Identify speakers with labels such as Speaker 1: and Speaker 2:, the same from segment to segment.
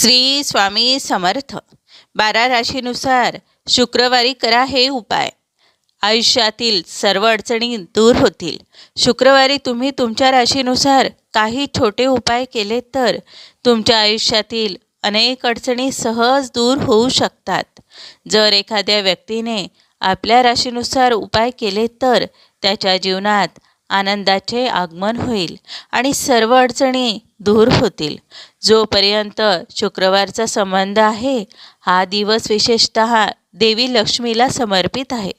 Speaker 1: श्री स्वामी समर्थ. बारा राशीनुसार शुक्रवारी करा हे उपाय. आयुष्यातील सर्व अडचणी दूर होतील. शुक्रवारी तुम्ही तुमच्या राशीनुसार काही छोटे उपाय केले तर तुमच्या आयुष्यातील अनेक अडचणी सहज दूर होऊ शकतात. जर एखाद्या व्यक्तीने आपल्या राशीनुसार उपाय केले तर त्याच्या जीवनात आनंदाचे आगमन होईल आणि सर्व अडचणी दूर होतील. जोपर्यंत शुक्रवारचा संबंध आहे हा दिवस विशेषत देवी लक्ष्मीला समर्पित आहे.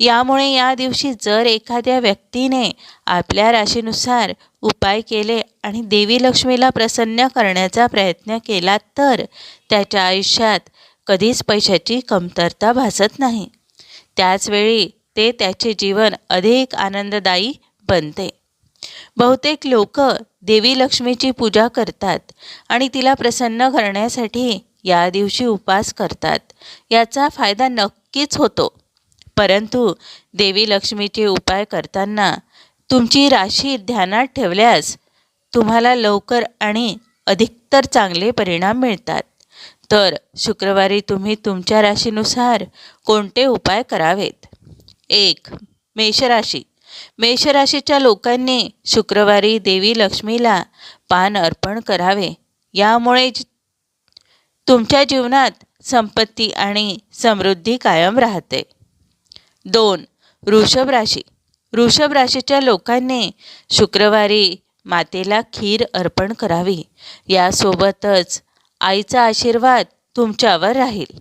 Speaker 1: यामुळे या दिवशी जर एखाद्या व्यक्तीने आपल्या राशीनुसार उपाय केले आणि देवी लक्ष्मीला प्रसन्न करण्याचा प्रयत्न केला तर त्याच्या आयुष्यात कधीच पैशाची कमतरता भासत नाही. त्याचवेळी ते त्याचे जीवन अधिक आनंददायी बनते. बहुतेक लोक देवी लक्ष्मीची पूजा करतात आणि तिला प्रसन्न करण्यासाठी या दिवशी उपवास करतात. याचा फायदा नक्कीच होतो. परंतु देवी लक्ष्मीचे उपाय करताना तुमची राशी ध्यानात ठेवल्यास तुम्हाला लवकर आणि अधिकतर चांगले परिणाम मिळतात. तर शुक्रवारी तुम्ही तुमच्या राशीनुसार कोणते उपाय करावेत? एक मेषराशी. मेषराशीच्या लोकांनी शुक्रवारी देवी लक्ष्मीला पान अर्पण करावे. यामुळे तुमच्या जीवनात संपत्ती आणि समृद्धी कायम राहते. दोन वृषभ राशी. वृषभ राशीच्या लोकांनी शुक्रवारी मातेला खीर अर्पण करावी. यासोबतच आईचा आशीर्वाद तुमच्यावर राहील.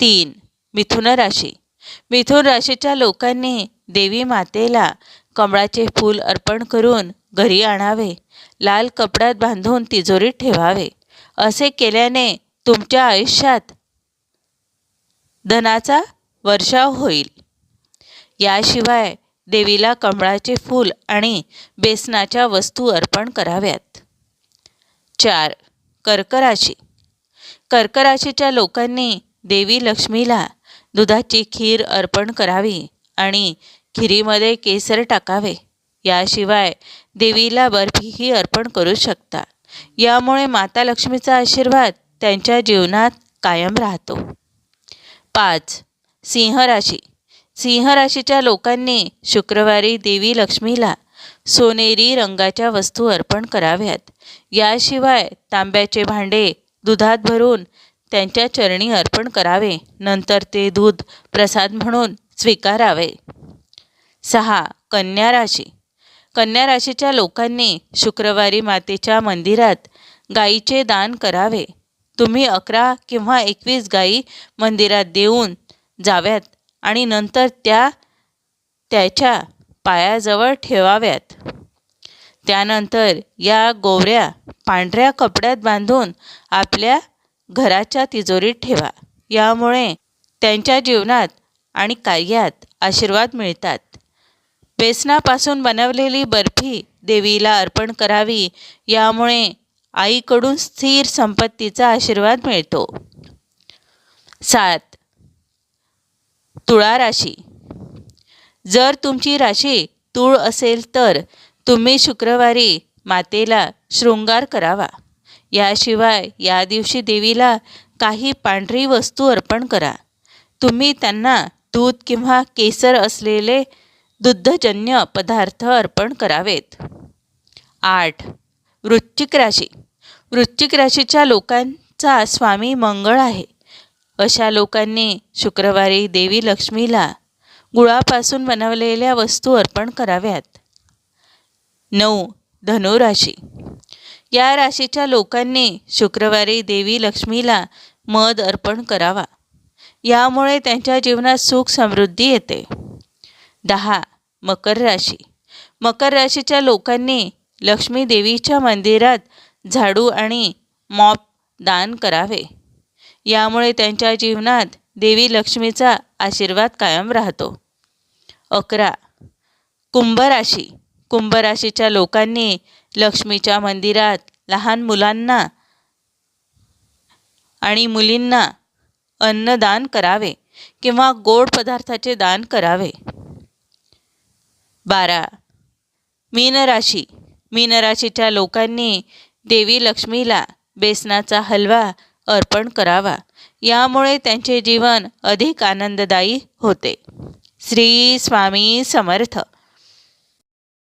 Speaker 1: तीन मिथुन राशी. मिथुन राशीच्या लोकांनी देवी मातेला कमळाचे फूल अर्पण करून घरी आणावे. लाल कपड्यात बांधून तिजोरीत ठेवावे. असे केल्याने तुमच्या आयुष्यात धनाचा वर्षाव होईल. याशिवाय देवीला कमळाचे फूल आणि बेसनाच्या वस्तू अर्पण कराव्यात. चार. कर्कराशी. कर्कराशीच्या लोकांनी देवी लक्ष्मीला दुधाची खीर अर्पण करावी. आणि खिरीमध्ये केसर टाकावे. याशिवाय देवीला बर्फीही अर्पण करू शकता. यामुळे माता लक्ष्मीचा आशीर्वाद त्यांच्या जीवनात कायम राहतो. पाच सिंह राशी सिंह राशीच्या लोकांनी शुक्रवारी देवी लक्ष्मीला सोनेरी रंगाच्या वस्तू अर्पण कराव्यात. याशिवाय तांब्याचे भांडे दुधात भरून त्यांच्या चरणी अर्पण करावे. नंतर ते दूध प्रसाद म्हणून स्वीकारावे. सहा. कन्या राशी. कन्या राशीच्या लोकांनी शुक्रवारी मातेच्या मंदिरात गाईचे दान करावे. तुम्ही अकरा किंवा एकवीस गायी मंदिरात देऊन जाव्यात आणि नंतर त्या त्याच्या पायाजवळ ठेवाव्यात. त्यानंतर या गोवऱ्या पांढऱ्या कपड्यात बांधून आपल्या घराच्या तिजोरीत ठेवा. यामुळे त्यांच्या जीवनात आणि कार्यात आशीर्वाद मिळतात. बेसनापासून बनवलेली बर्फी देवीला अर्पण करावी यामुळे आईकडून स्थिर संपत्तीचा आशीर्वाद मिळतो. सात. तुळा राशी. जर तुमची राशी तूळ असेल तर तुम्ही शुक्रवारी मातेला शृंगार करावा. याशिवाय या दिवशी देवीला काही पांढरी वस्तू अर्पण करा. तुम्ही त्यांना दूध किंवा केसर असलेले दुग्धजन्य पदार्थ अर्पण करावेत. आठ. वृश्चिक राशी. वृश्चिक राशीच्या लोकांचा स्वामी मंगळ आहे. अशा लोकांनी शुक्रवारी देवी लक्ष्मीला गुळापासून बनवलेल्या वस्तू अर्पण कराव्यात. नऊ. धनुराशी. या राशीच्या लोकांनी शुक्रवारी देवी लक्ष्मीला मध अर्पण करावा. यामुळे त्यांच्या जीवनात सुख समृद्धी येते. दहा मकर राशी. मकर राशीच्या लोकांनी लक्ष्मी देवीच्या मंदिरात झाडू आणि मॉप दान करावे. यामुळे त्यांच्या जीवनात देवी लक्ष्मीचा आशीर्वाद कायम राहतो. अकरा कुंभ राशी. कुंभ राशीच्या लोकांनी लक्ष्मीच्या मंदिरात लहान मुलांना आणि मुलींना अन्नदान करावे किंवा गोड पदार्थाचे दान करावे. बारा. मीनराशी मीनराशीच्या लोकांनी देवी लक्ष्मीला बेसनाचा हलवा अर्पण करावा. यामुळे त्यांचे जीवन अधिक आनंददायी होते. श्री स्वामी समर्थ.